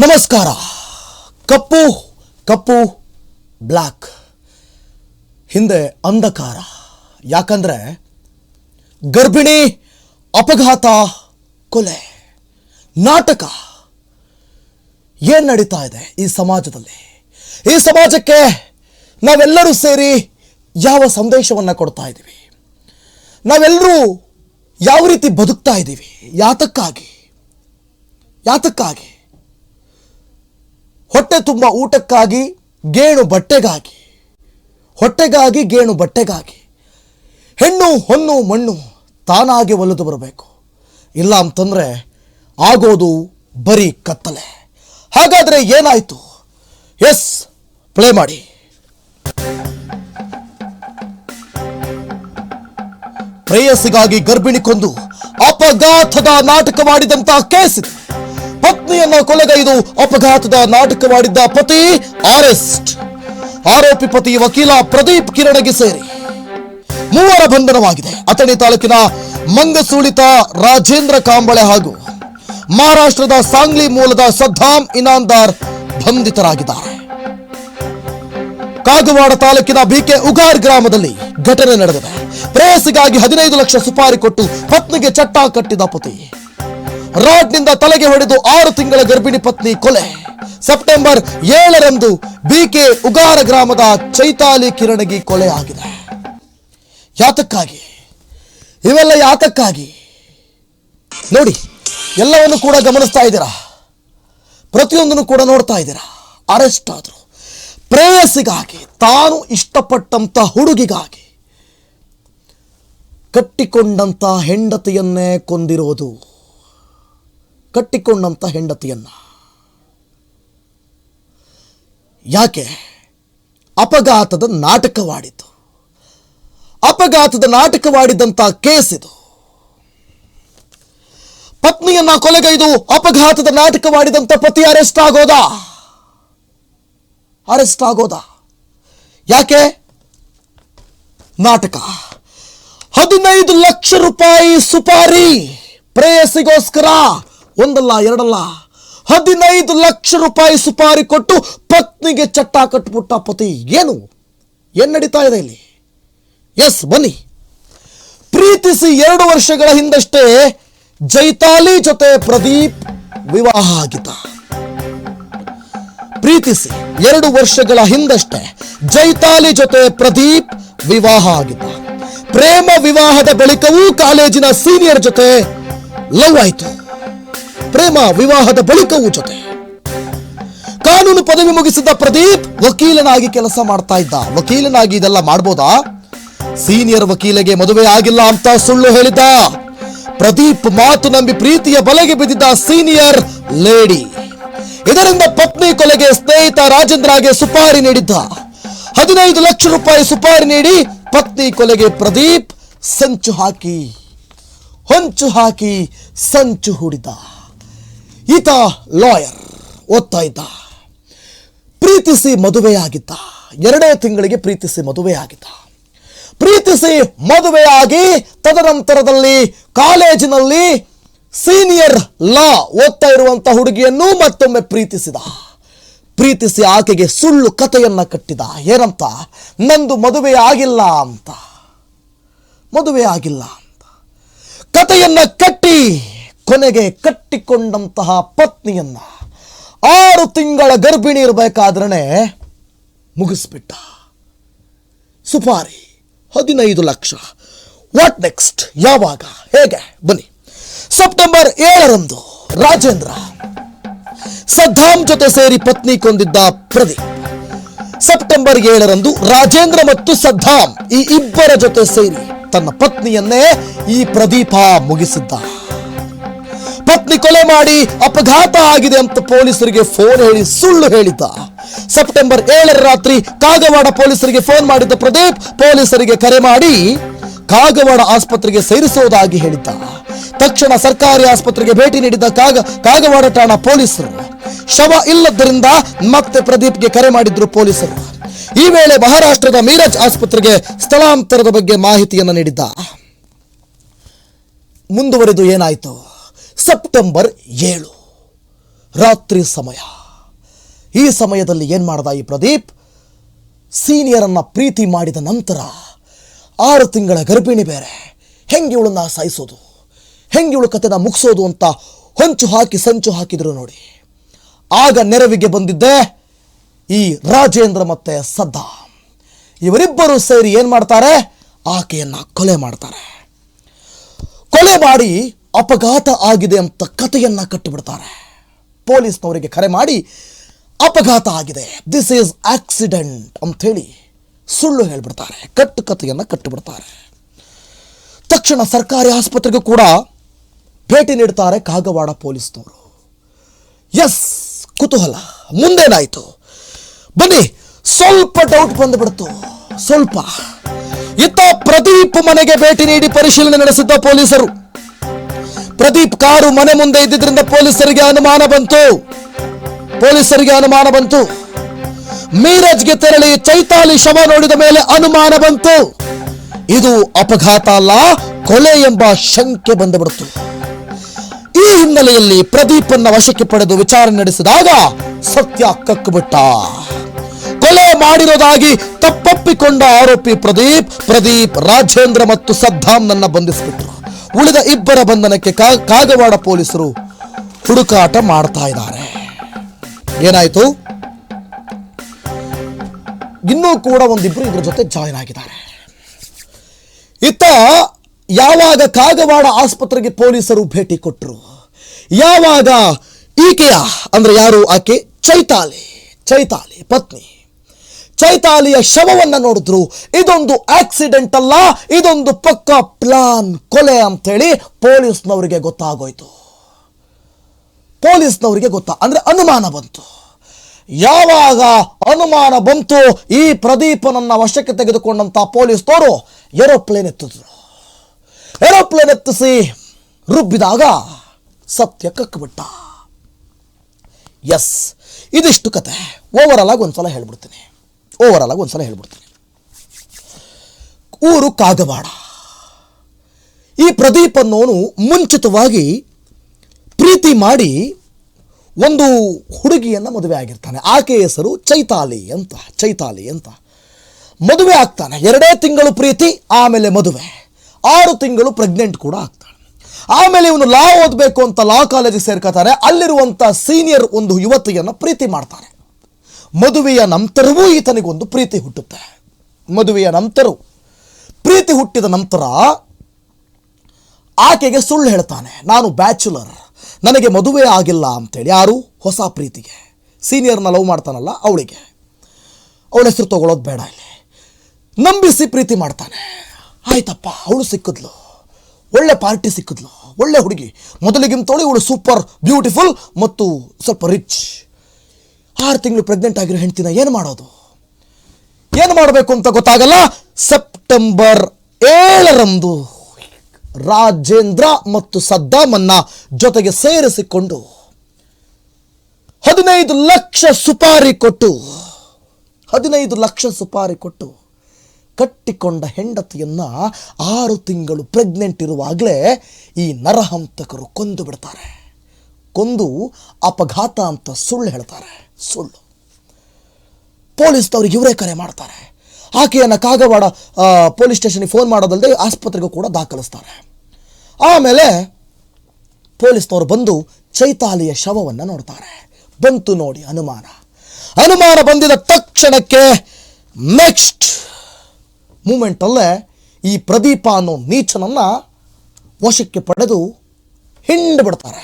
ನಮಸ್ಕಾರ. ಕಪ್ಪು ಕಪ್ಪು ಬ್ಲ್ಯಾಕ್ ಹಿಂದೆ ಅಂಧಕಾರ. ಯಾಕಂದ್ರೆ ಗರ್ಭಿಣಿ, ಅಪಘಾತ, ಕೊಲೆ, ನಾಟಕ ಏನ್ ನಡೀತಾ ಇದೆ ಈ ಸಮಾಜದಲ್ಲಿ? ಈ ಸಮಾಜಕ್ಕೆ ನಾವೆಲ್ಲರೂ ಸೇರಿ ಯಾವ ಸಂದೇಶವನ್ನು ಕೊಡ್ತಾ ಇದ್ದೀವಿ? ನಾವೆಲ್ಲರೂ ಯಾವ ರೀತಿ ಬದುಕ್ತಾ ಇದ್ದೀವಿ? ಯಾತಕ್ಕಾಗಿ? ಯಾತಕ್ಕಾಗಿ? ಹೊಟ್ಟೆ ತುಂಬ ಊಟಕ್ಕಾಗಿ, ಗೇಣು ಬಟ್ಟೆಗಾಗಿ. ಹೊಟ್ಟೆಗಾಗಿ, ಗೇಣು ಬಟ್ಟೆಗಾಗಿ. ಹೆಣ್ಣು, ಹೊನ್ನು, ಮಣ್ಣು ತಾನಾಗಿ ಒಲಿದು ಬರಬೇಕು. ಇಲ್ಲ ಅಂತಂದರೆ ಆಗೋದು ಬರೀ ಕತ್ತಲೆ. ಹಾಗಾದರೆ ಏನಾಯಿತು? ಎಸ್, ಪ್ಲೇ ಮಾಡಿ. ಪ್ರೇಯಸ್ಸಿಗಾಗಿ ಗರ್ಭಿಣಿ ಕೊಂದು ಅಪಘಾತದ ನಾಟಕ ಮಾಡಿದಂತಹ ಕೇಸ್ ಪತ್ನಿಯನ್ನ ಕೊಲೆಗೈದು ಅಪಘಾತದ ನಾಟಕವಾಡಿದ್ದ ಪತಿ ಅರೆಸ್ಟ್. ಆರೋಪಿ ಪತಿ ವಕೀಲ ಪ್ರದೀಪ್ ಕಿರಣಗೆ ಸೇರಿ. ಮೂವರ ಬಂಧನವಾಗಿದೆ. ಅಥಣಿ ತಾಲೂಕಿನ ಮಂಗಸೂಳಿತ ರಾಜೇಂದ್ರ ಕಾಂಬಳೆ ಹಾಗೂ ಮಹಾರಾಷ್ಟ್ರದ ಸಾಂಗ್ಲಿ ಮೂಲದ ಸದ್ದಾಂ ಇನಾಂದಾರ್ ಬಂಧಿತರಾಗಿದ್ದಾರೆ. ಕಾಗವಾಡ ತಾಲೂಕಿನ ಬಿಕೆ ಉಗಾರ್ ಗ್ರಾಮದಲ್ಲಿ ಘಟನೆ ನಡೆದಿದೆ. ಪ್ರೇಯಸಿಗಾಗಿ ಹದಿನೈದು ಲಕ್ಷ ಸುಪಾರಿ ಕೊಟ್ಟು ಪತ್ನಿಗೆ ಚಟ್ಟ ಕಟ್ಟಿದ ಪತಿ. ರಾಡ್ನಿಂದ ತಲೆಗೆ ಹೊಡೆದು ಆರು ತಿಂಗಳ ಗರ್ಭಿಣಿ ಪತ್ನಿ ಕೊಲೆ. ಸೆಪ್ಟೆಂಬರ್ ಏಳರಂದು ಬಿಕೆ ಉಗಾರ ಗ್ರಾಮದ ಚೈತಾಲಿ ಕಿರಣಗಿ ಕೊಲೆ ಆಗಿದೆ. ಯಾತಕ್ಕಾಗಿ? ಇವೆಲ್ಲ ಯಾತಕ್ಕಾಗಿ? ನೋಡಿ, ಎಲ್ಲವನ್ನು ಕೂಡ ಗಮನಿಸ್ತಾ ಇದ್ದೀರಾ? ಪ್ರತಿಯೊಂದನ್ನು ಕೂಡ ನೋಡ್ತಾ ಇದ್ದೀರಾ? ಅರೆಸ್ಟ್ ಆದರು. ಪ್ರೇಯಸಿಗಾಗಿ, ತಾನು ಇಷ್ಟಪಟ್ಟಂತ ಹುಡುಗಿಗಾಗಿ ಕಟ್ಟಿಕೊಂಡಂತ ಹೆಂಡತಿಯನ್ನೇ ಕೊಂದಿರೋದು ಕಟ್ಟಿಕೊಂಡಂತ ಹೆಂಡತಿಯನ್ನ. ಯಾಕೆ? ಅಪಘಾತದ ನಾಟಕವಾಡಿತು ಅಪಘಾತದ ನಾಟಕವಾಡಿದಂಥ ಕೇಸ್ ಇದು ಪತ್ನಿಯನ್ನ ಕೊಲೆಗೈದು ಅಪಘಾತದ ನಾಟಕವಾಡಿದಂಥ ಪತಿ ಅರೆಸ್ಟ್ ಆಗೋದಾ? ಅರೆಸ್ಟ್ ಆಗೋದಾ? ಯಾಕೆ? ನಾಟಕ. ಹದಿನೈದು ಲಕ್ಷ ರೂಪಾಯಿ ಸುಪಾರಿ ಪ್ರೇಯಸಿಗೋಸ್ಕರ ಒಂದಲ್ಲ, ಎರಡಲ್ಲ. ಹದಿನೈದು ಲಕ್ಷ ರೂಪಾಯಿ ಸುಪಾರಿ ಕೊಟ್ಟು ಪತ್ನಿಗೆ ಚಟ್ಟ ಕಟ್ಬಿಟ್ಟ ಪತಿ. ಏನು? ಏನ್ ನಡೀತಾ ಇದೆ ಇಲ್ಲಿ? ಎಸ್, ಬನ್ನಿ. ಪ್ರೀತಿಸಿ ಎರಡು ವರ್ಷಗಳ ಹಿಂದಷ್ಟೇ ಜೈತಾಲಿ ಜೊತೆ ಪ್ರದೀಪ್ ವಿವಾಹ ಆಗಿದ್ದ. ಪ್ರೀತಿಸಿ ಎರಡು ವರ್ಷಗಳ ಹಿಂದಷ್ಟೇ ಜೈತಾಲಿ ಜೊತೆ ಪ್ರದೀಪ್ ವಿವಾಹ ಆಗಿದ್ದ. ಪ್ರೇಮ ವಿವಾಹದ ಬಳಿಕವೂ ಕಾಲೇಜಿನ ಸೀನಿಯರ್ ಜೊತೆ ಲವ್ ಆಯಿತು. ಪ್ರೇಮ ವಿವಾಹದ ಬಳಿಕವೂ ಜೊತೆ. ಕಾನೂನು ಪದವಿ ಮುಗಿಸಿದ ಪ್ರದೀಪ್ ವಕೀಲನಾಗಿ ಕೆಲಸ ಮಾಡ್ತಾ ಇದ್ದ. ವಕೀಲನಾಗಿ ಇದೆಲ್ಲ ಮಾಡ್ಬೋದಾ? ಸೀನಿಯರ್ ವಕೀಲಗೆ ಮದುವೆ ಆಗಿಲ್ಲ ಅಂತ ಸುಳ್ಳು ಹೇಳಿದ್ದ. ಪ್ರದೀಪ್ ಮಾತು ನಂಬಿ ಪ್ರೀತಿಯ ಬಲೆಗೆ ಬಿದ್ದಿದ್ದ ಸೀನಿಯರ್ ಲೇಡಿ. ಇದರಿಂದ ಪತ್ನಿ ಕೊಲೆಗೆ ಸ್ನೇಹಿತ ರಾಜೇಂದ್ರಗೆ ಸುಪಾರಿ ನೀಡಿದ್ದ. ಹದಿನೈದು ಲಕ್ಷ ರೂಪಾಯಿ ಸುಪಾರಿ ನೀಡಿ ಪತ್ನಿ ಕೊಲೆಗೆ ಪ್ರದೀಪ್ ಸಂಚು ಹಾಕಿ, ಹೊಂಚು ಹಾಕಿ ಸಂಚು ಹೂಡಿದ ಈತ ಲಾಯರ್, ಓದ್ತಾ ಇದ್ದ. ಪ್ರೀತಿಸಿ ಮದುವೆಯಾಗಿದ್ದ. ಎರಡೇ ತಿಂಗಳಿಗೆ ಪ್ರೀತಿಸಿ ಮದುವೆಯಾಗಿದ್ದ. ಪ್ರೀತಿಸಿ ಮದುವೆಯಾಗಿ ತದನಂತರದಲ್ಲಿ ಕಾಲೇಜಿನಲ್ಲಿ ಸೀನಿಯರ್ ಲಾ ಓದ್ತಾ ಇರುವಂಥ ಹುಡುಗಿಯನ್ನು ಮತ್ತೊಮ್ಮೆ ಪ್ರೀತಿಸಿದ. ಪ್ರೀತಿಸಿ ಆಕೆಗೆ ಸುಳ್ಳು ಕಥೆಯನ್ನ ಕಟ್ಟಿದ. ಏನಂತ? ನಂದು ಮದುವೆ ಆಗಿಲ್ಲ ಅಂತ. ಮದುವೆ ಆಗಿಲ್ಲ ಅಂತ. ಕಥೆಯನ್ನ ಕಟ್ಟಿ ಕೊನೆಗೆ ಕಟ್ಟಿಕೊಂಡಂತಹ ಪತ್ನಿಯನ್ನ ಆರು ತಿಂಗಳ ಗರ್ಭಿಣಿ ಇರಬೇಕಾದ್ರೆ ಮುಗಿಸ್ಬಿಟ್ಟ. ಸುಪಾರಿ, ಹದಿನೈದು ಲಕ್ಷ. ವಾಟ್ ನೆಕ್ಸ್ಟ್ ಯಾವಾಗ? ಹೇಗೆ? ಬನ್ನಿ. ಸೆಪ್ಟೆಂಬರ್ ಏಳರಂದು ರಾಜೇಂದ್ರ ಸದ್ದಾಂ ಜೊತೆ ಸೇರಿ ಪತ್ನಿ ಕೊಂದಿದ್ದ ಪ್ರದೀಪ್. ಸೆಪ್ಟೆಂಬರ್ ಏಳರಂದು ರಾಜೇಂದ್ರ ಮತ್ತು ಸದ್ದಾಂ ಈ ಇಬ್ಬರ ಜೊತೆ ಸೇರಿ ತನ್ನ ಪತ್ನಿಯನ್ನೇ ಈ ಪ್ರದೀಪ ಮುಗಿಸಿದ್ದ. ಪತ್ನಿ ಕೊಲೆ ಮಾಡಿ ಅಪಘಾತ ಆಗಿದೆ ಅಂತ ಪೊಲೀಸರಿಗೆ ಫೋನ್ ಹೇಳಿ ಸುಳ್ಳು ಹೇಳಿದ್ದ. ಸೆಪ್ಟೆಂಬರ್ ಏಳರ ರಾತ್ರಿ ಕಾಗವಾಡ ಪೊಲೀಸರಿಗೆ ಫೋನ್ ಮಾಡಿದ್ದ ಪ್ರದೀಪ್ ಪೊಲೀಸರಿಗೆ ಕರೆ ಮಾಡಿ ಕಾಗವಾಡ ಆಸ್ಪತ್ರೆಗೆ ಸೇರಿಸುವುದಾಗಿ ಹೇಳಿದ್ದ. ತಕ್ಷಣ ಸರ್ಕಾರಿ ಆಸ್ಪತ್ರೆಗೆ ಭೇಟಿ ನೀಡಿದ್ದ ಕಾಗ, ಕಾಗವಾಡ ಠಾಣಾ ಪೊಲೀಸರು. ಶವ ಇಲ್ಲದ್ದರಿಂದ ಮತ್ತೆ ಪ್ರದೀಪ್ಗೆ ಕರೆ ಮಾಡಿದ್ರು ಪೊಲೀಸರು. ಈ ವೇಳೆ ಮಹಾರಾಷ್ಟ್ರದ ಮೀರಜ್ ಆಸ್ಪತ್ರೆಗೆ ಸ್ಥಳಾಂತರದ ಬಗ್ಗೆ ಮಾಹಿತಿಯನ್ನು ನೀಡಿದ್ದ. ಮುಂದುವರೆದು ಏನಾಯಿತು? ಸೆಪ್ಟೆಂಬರ್ ಏಳು. ರಾತ್ರಿ ಸಮಯ. ಈ ಸಮಯದಲ್ಲಿ ಏನು ಮಾಡ್ದ ಈ ಪ್ರದೀಪ್? ಸೀನಿಯರನ್ನು ಪ್ರೀತಿ ಮಾಡಿದ ನಂತರ ಆರು ತಿಂಗಳ ಗರ್ಭಿಣಿ ಬೇರೆ. ಹೆಂಗೆ ಇವಳನ್ನ ಸಾಯಿಸೋದು? ಹೆಂಗೆ ಇವಳು ಕತೆನ ಮುಗಿಸೋದು ಅಂತ ಹೊಂಚು ಹಾಕಿ ಸಂಚು ಹಾಕಿದ್ರು ನೋಡಿ. ಆಗ ನೆರವಿಗೆ ಬಂದಿದ್ದೆ ಈ ರಾಜೇಂದ್ರ ಮತ್ತೆ ಸದ್ದಾ. ಇವರಿಬ್ಬರು ಸೇರಿ ಏನು ಮಾಡ್ತಾರೆ? ಆಕೆಯನ್ನ ಕೊಲೆ ಮಾಡ್ತಾರೆ. ಕೊಲೆ ಮಾಡಿ ಅಪಘಾತ ಆಗಿದೆ ಅಂತ ಕಥೆಯನ್ನ ಕಟ್ಟಿಬಿಡ್ತಾರೆ. ಪೊಲೀಸ್ನವರಿಗೆ ಕರೆ ಮಾಡಿ, ಅಪಘಾತ ಆಗಿದೆ ದಿಸ್ ಈಸ್ ಆಕ್ಸಿಡೆಂಟ್ ಅಂಥೇಳಿ ಸುಳ್ಳು ಹೇಳ್ಬಿಡ್ತಾರೆ, ಕಟ್ಟು ಕಥೆಯನ್ನ ಕಟ್ಟಿಬಿಡ್ತಾರೆ. ತಕ್ಷಣ ಸರ್ಕಾರಿ ಆಸ್ಪತ್ರೆಗೂ ಕೂಡ ಭೇಟಿ ನೀಡ್ತಾರೆ ಕಾಗವಾಡ ಪೊಲೀಸ್ನವರು. ಎಸ್ ಕುತೂಹಲ. ಮುಂದೇನಾಯಿತು? ಬನ್ನಿ, ಸ್ವಲ್ಪ ಡೌಟ್ ಬಂದ್ಬಿಡ್ತು. ಸ್ವಲ್ಪ. ಇತ್ತ ಪ್ರದೀಪ್ ಮನೆಗೆ ಭೇಟಿ ನೀಡಿ ಪರಿಶೀಲನೆ ನಡೆಸಿದ್ದ ಪೊಲೀಸರು. ಪ್ರದೀಪ್ ಕಾರು ಮನೆ ಮುಂದೆ ಇದ್ದಿದ್ರಿಂದ ಪೊಲೀಸರಿಗೆ ಅನುಮಾನ ಬಂತು. ಪೊಲೀಸರಿಗೆ ಅನುಮಾನ ಬಂತು. ಮೀರಜ್ಗೆ ತೆರಳಿ ಚೈತಾಲಿ ಶವ ನೋಡಿದ ಮೇಲೆ ಅನುಮಾನ ಬಂತು. ಇದು ಅಪಘಾತ ಅಲ್ಲ, ಕೊಲೆ ಎಂಬ ಶಂಕೆ ಬಂದುಬಿಡ್ತು. ಈ ಹಿನ್ನೆಲೆಯಲ್ಲಿ ಪ್ರದೀಪನ್ನ ವಶಕ್ಕೆ ಪಡೆದು ವಿಚಾರಣೆ ನಡೆಸಿದಾಗ ಸತ್ಯ ಕಕ್ಕುಬಿಟ್ಟ ಕೊಲೆ ಮಾಡಿರೋದಾಗಿ ತಪ್ಪಪ್ಪಿಕೊಂಡ ಆರೋಪಿ ಪ್ರದೀಪ್ ಪ್ರದೀಪ್ ರಾಜೇಂದ್ರ ಮತ್ತು ಸದ್ದಾಂನನ್ನ ಬಂಧಿಸಿಬಿಟ್ರು. ಉಳಿದ ಇಬ್ಬರ ಬಂಧನಕ್ಕೆ ಕಾಗವಾಡ ಪೊಲೀಸರು ಹುಡುಕಾಟ ಮಾಡ್ತಾ ಇದ್ದಾರೆ. ಏನಾಯ್ತು? ಇನ್ನೂ ಕೂಡ ಒಂದಿಬ್ರು ಇದ್ರ ಜೊತೆ ಜಾಯಿನ್ ಆಗಿದ್ದಾರೆ. ಇತ್ತ ಯಾವಾಗ ಕಾಗವಾಡ ಆಸ್ಪತ್ರೆಗೆ ಪೊಲೀಸರು ಭೇಟಿ ಕೊಟ್ಟರು ಯಾವಾಗ ಈಕೆಯ, ಅಂದ್ರೆ ಯಾರು? ಆಕೆ ಚೈತಾಲಿ ಚೈತಾಲಿ ಪತ್ನಿ. ಚೈತಾಲಿಯ ಶವವನ್ನು ನೋಡಿದ್ರು. ಇದೊಂದು ಆಕ್ಸಿಡೆಂಟ್ ಅಲ್ಲ, ಇದೊಂದು ಪಕ್ಕ ಪ್ಲಾನ್ ಕೊಲೆ ಅಂತೇಳಿ ಪೊಲೀಸ್ನವರಿಗೆ ಗೊತ್ತಾಗೋಯ್ತು. ಪೊಲೀಸ್ನವರಿಗೆ ಗೊತ್ತಾ, ಅಂದ್ರೆ ಅನುಮಾನ ಬಂತು. ಯಾವಾಗ ಅನುಮಾನ ಬಂತು, ಈ ಪ್ರದೀಪನನ್ನ ವಶಕ್ಕೆ ತೆಗೆದುಕೊಂಡಂತ ಪೊಲೀಸ್ನವರು ಏರೋಪ್ಲೇನ್ ಎತ್ತಿದ್ರು. ಏರೋಪ್ಲೇನ್ ಎತ್ತಿಸಿ ರುಬ್ಬಿದಾಗ ಸತ್ಯ ಕಕ್ಕಿಬಿಟ್ಟ ಎಸ್, ಇದಿಷ್ಟು ಕತೆ. ಓವರ್ ಆಗಿ ಒಂದ್ಸಲ ಹೇಳ್ಬಿಡ್ತೀನಿ. ಓವರ್ ಆಗಿ ಒಂದ್ಸಲ ಹೇಳ್ಬಿಡ್ತೀನಿ. ಊರು ಕಾಗವಾಡ. ಈ ಪ್ರದೀಪ್ ಮುಂಚಿತವಾಗಿ ಪ್ರೀತಿ ಮಾಡಿ ಒಂದು ಹುಡುಗಿಯನ್ನು ಮದುವೆ ಆಗಿರ್ತಾನೆ. ಆಕೆ ಹೆಸರು ಚೈತಾಲಿ ಅಂತ ಚೈತಾಲಿ ಅಂತ. ಮದುವೆ ಆಗ್ತಾನೆ. ಎರಡೇ ತಿಂಗಳು ಪ್ರೀತಿ, ಆಮೇಲೆ ಮದುವೆ. ಆರು ತಿಂಗಳು ಪ್ರೆಗ್ನೆಂಟ್ ಕೂಡ ಆಗ್ತಾನೆ ಆಮೇಲೆ ಇವನು ಲಾ ಓದಬೇಕು ಅಂತ ಲಾ ಕಾಲೇಜಿಗೆ ಸೇರ್ಕೋತಾರೆ ಅಲ್ಲಿರುವಂಥ ಸೀನಿಯರ್ ಒಂದು ಯುವತಿಯನ್ನು ಪ್ರೀತಿ ಮಾಡ್ತಾನೆ. ಮದುವೆಯ ನಂತರವೂ ಈತನಿಗೊಂದು ಪ್ರೀತಿ ಹುಟ್ಟುತ್ತೆ. ಮದುವೆಯ ನಂತರವೂ. ಪ್ರೀತಿ ಹುಟ್ಟಿದ ನಂತರ ಆಕೆಗೆ ಸುಳ್ಳು ಹೇಳ್ತಾನೆ, ನಾನು ಬ್ಯಾಚುಲರ್, ನನಗೆ ಮದುವೆ ಆಗಿಲ್ಲ ಅಂತೇಳಿ. ಯಾರು? ಹೊಸ ಪ್ರೀತಿಗೆ. ಸೀನಿಯರ್ನ ಲವ್ ಮಾಡ್ತಾನಲ್ಲ ಅವಳಿಗೆ. ಅವಳ ಹೆಸರು ತಗೊಳ್ಳೋದು ಬೇಡ ಇಲ್ಲಿ. ನಂಬಿಸಿ ಪ್ರೀತಿ ಮಾಡ್ತಾನೆ. ಆಯ್ತಪ್ಪ, ಅವಳು ಸಿಕ್ಕಿದ್ಲು. ಒಳ್ಳೆ ಪಾರ್ಟಿ ಸಿಕ್ಕಿದ್ಲು. ಒಳ್ಳೆ ಹುಡುಗಿ. ಮೊದಲಿಗಿಂತೋಳಿ ಇವಳು ಸೂಪರ್, ಬ್ಯೂಟಿಫುಲ್ ಮತ್ತು ಸ್ವಲ್ಪ ರಿಚ್. ಆರು ತಿಂಗಳು ಪ್ರೆಗ್ನೆಂಟ್ ಆಗಿರೋ ಹೆಂಡ್ತಿನ ಏನು ಮಾಡೋದು? ಏನು ಮಾಡಬೇಕು ಅಂತ ಗೊತ್ತಾಗಲ್ಲ? ಸೆಪ್ಟೆಂಬರ್ ಏಳರಂದು ರಾಜೇಂದ್ರ ಮತ್ತು ಸದ್ದಾಮನ್ನ ಜೊತೆಗೆ ಸೇರಿಸಿಕೊಂಡು ಹದಿನೈದು ಲಕ್ಷ ಸುಪಾರಿ ಕೊಟ್ಟು, ಹದಿನೈದು ಲಕ್ಷ ಸುಪಾರಿ ಕೊಟ್ಟು ಕಟ್ಟಿಕೊಂಡ ಹೆಂಡತಿಯನ್ನ ಆರು ತಿಂಗಳು ಪ್ರೆಗ್ನೆಂಟ್ ಇರುವಾಗಲೇ ಈ ನರಹಂತಕರು ಕೊಂದು ಬಿಡ್ತಾರೆ. ಕೊಂದು ಅಪಘಾತ ಅಂತ ಸುಳ್ಳು ಹೇಳ್ತಾರೆ. ಸುಳ್ಳು. ಪೊಲೀಸ್ನವ್ರಿಗೆ ಇವರೇ ಕರೆ ಮಾಡ್ತಾರೆ. ಆಕೆಯನ್ನು ಕಾಗವಾಡ ಪೊಲೀಸ್ ಸ್ಟೇಷನ್ಗೆ ಫೋನ್ ಮಾಡೋದಲ್ಲದೆ ಆಸ್ಪತ್ರೆಗೂ ಕೂಡ ದಾಖಲಿಸ್ತಾರೆ. ಆಮೇಲೆ ಪೊಲೀಸ್ನವರು ಬಂದು ಚೈತಾಲಿಯ ಶವವನ್ನು ನೋಡ್ತಾರೆ. ಬಂತು ನೋಡಿ ಅನುಮಾನ. ಅನುಮಾನ ಬಂದಿದ ತಕ್ಷಣಕ್ಕೆ ನೆಕ್ಸ್ಟ್ ಮೂಮೆಂಟಲ್ಲೇ ಈ ಪ್ರದೀಪ ಅನ್ನೋ ನೀಚನನ್ನು ವಶಕ್ಕೆ ಪಡೆದು ಹಿಂಡು ಬಿಡ್ತಾರೆ.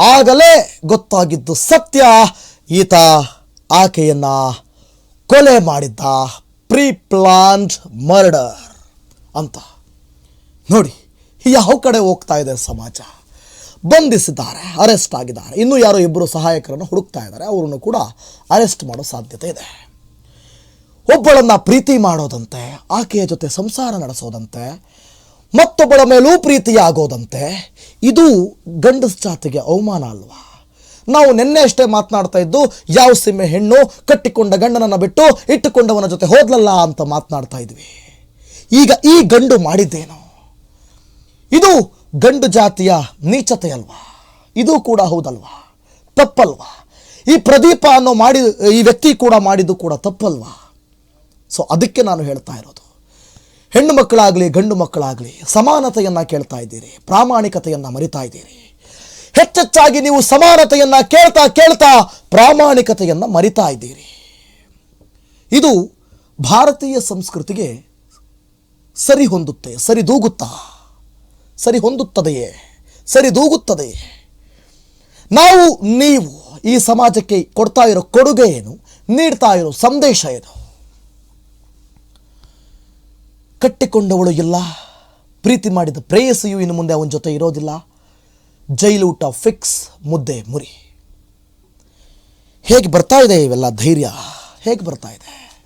ಆಗಲೇ ಗೊತ್ತಾಗಿದ್ದು ಸತ್ಯ. ಈತ ಆಕೆಯನ್ನ ಕೊಲೆ ಮಾಡಿದ್ದ ಪ್ರೀ ಪ್ಲಾನ್ಡ್ ಮರ್ಡರ್ ಅಂತ. ನೋಡಿ, ಯಾವ ಕಡೆ ಹೋಗ್ತಾ ಇದೆ ಸಮಾಜ? ಬಂಧಿಸಿದ್ದಾರೆ, ಅರೆಸ್ಟ್ ಆಗಿದ್ದಾರೆ. ಇನ್ನೂ ಯಾರೋ ಇಬ್ಬರು ಸಹಾಯಕರನ್ನು ಹುಡುಕ್ತಾ ಇದ್ದಾರೆ. ಅವರನ್ನು ಕೂಡ ಅರೆಸ್ಟ್ ಮಾಡೋ ಸಾಧ್ಯತೆ ಇದೆ. ಒಬ್ಬಳನ್ನು ಪ್ರೀತಿ ಮಾಡೋದಂತೆ, ಆಕೆಯ ಜೊತೆ ಸಂಸಾರ ನಡೆಸೋದಂತೆ ಮತ್ತೊಬ್ಬಳ ಮೇಲೂ ಪ್ರೀತಿಯಾಗೋದಂತೆ. ಇದು ಗಂಡಸ ಜಾತಿಗೆ ಅವಮಾನ ಅಲ್ವಾ? ನಾವು ನಿನ್ನೆ ಅಷ್ಟೇ ಮಾತನಾಡ್ತಾ ಇದ್ದು, ಯಾವ ಸೀಮೆ ಹೆಣ್ಣು ಕಟ್ಟಿಕೊಂಡ ಗಂಡನನ್ನು ಬಿಟ್ಟು ಇಟ್ಟುಕೊಂಡವನ ಜೊತೆ ಹೋದ್ಲಲ್ಲ ಅಂತ ಮಾತನಾಡ್ತಾ ಇದ್ವಿ. ಈಗ ಈ ಗಂಡು ಮಾಡಿದ್ದೇನು? ಇದು ಗಂಡು ಜಾತಿಯ ನೀಚತೆ ಅಲ್ವಾ? ಇದು ಕೂಡ ಹೌದಲ್ವಾ? ತಪ್ಪಲ್ವಾ? ಈ ಪ್ರದೀಪ ಅನ್ನೋ ಮಾಡಿ, ಈ ವ್ಯಕ್ತಿ ಕೂಡ ಮಾಡಿದ್ದು ಕೂಡ ತಪ್ಪಲ್ವಾ? ಸೊ ಅದಕ್ಕೆ ನಾನು ಹೇಳ್ತಾ ಇರೋದು. ಹೆಣ್ಣು ಮಕ್ಕಳಾಗಲಿ, ಗಂಡು ಮಕ್ಕಳಾಗಲಿ ಸಮಾನತೆಯನ್ನು ಕೇಳ್ತಾ ಇದ್ದೀರಿ, ಪ್ರಾಮಾಣಿಕತೆಯನ್ನು ಮರಿತಾ ಇದ್ದೀರಿ. ಹೆಚ್ಚೆಚ್ಚಾಗಿ ನೀವು ಸಮಾನತೆಯನ್ನು ಕೇಳ್ತಾ ಕೇಳ್ತಾ ಪ್ರಾಮಾಣಿಕತೆಯನ್ನು ಮರಿತಾ ಇದ್ದೀರಿ. ಇದು ಭಾರತೀಯ ಸಂಸ್ಕೃತಿಗೆ ಸರಿ ಹೊಂದುತ್ತೆ ಸರಿದೂಗುತ್ತಾ? ಸರಿ ಹೊಂದುತ್ತದೆಯೇ ಸರಿದೂಗುತ್ತದೆಯೇ? ನಾವು, ನೀವು ಈ ಸಮಾಜಕ್ಕೆ ಕೊಡ್ತಾ ಇರೋ ಕೊಡುಗೆ ಏನು, ನೀಡ್ತಾ ಇರೋ ಸಂದೇಶ ಏನು? ಕಟ್ಟಿಕೊಂಡವಳು ಇಲ್ಲ. ಪ್ರೀತಿ ಮಾಡಿದ ಪ್ರೇಯಸಿಯು ಇನ್ನು ಮುಂದೆ ಅವನ ಜೊತೆ ಇರೋದಿಲ್ಲ. ಜೈಲೂಟ ಫಿಕ್ಸ್ ಮುದ್ದೆ ಮುರಿ. ಹೇಗೆ ಬರ್ತಾ ಇದೆ ಇವೆಲ್ಲ ಧೈರ್ಯ? ಹೇಗೆ ಬರ್ತಾ ಇದೆ?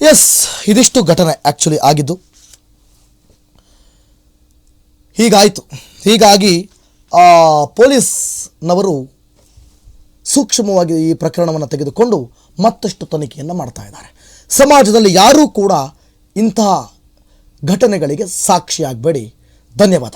ಎಸ್ ಇದಿಷ್ಟು ಘಟನೆ ಆ್ಯಕ್ಚುಲಿ ಆಗಿದ್ದು. ಹೀಗಾಯಿತು. ಹೀಗಾಗಿ ಆ, ಪೊಲೀಸ್ನವರು ಸೂಕ್ಷ್ಮವಾಗಿ ಈ ಪ್ರಕರಣವನ್ನು ತೆಗೆದುಕೊಂಡು ಮತ್ತಷ್ಟು ತನಿಖೆಯನ್ನು ಮಾಡ್ತಾ ಇದ್ದಾರೆ. ಸಮಾಜದಲ್ಲಿ ಯಾರೂ ಕೂಡ ಇಂತಹ ಘಟನೆಗಳಿಗೆ ಸಾಕ್ಷಿಯಾಗಬೇಡಿ. ಧನ್ಯವಾದ.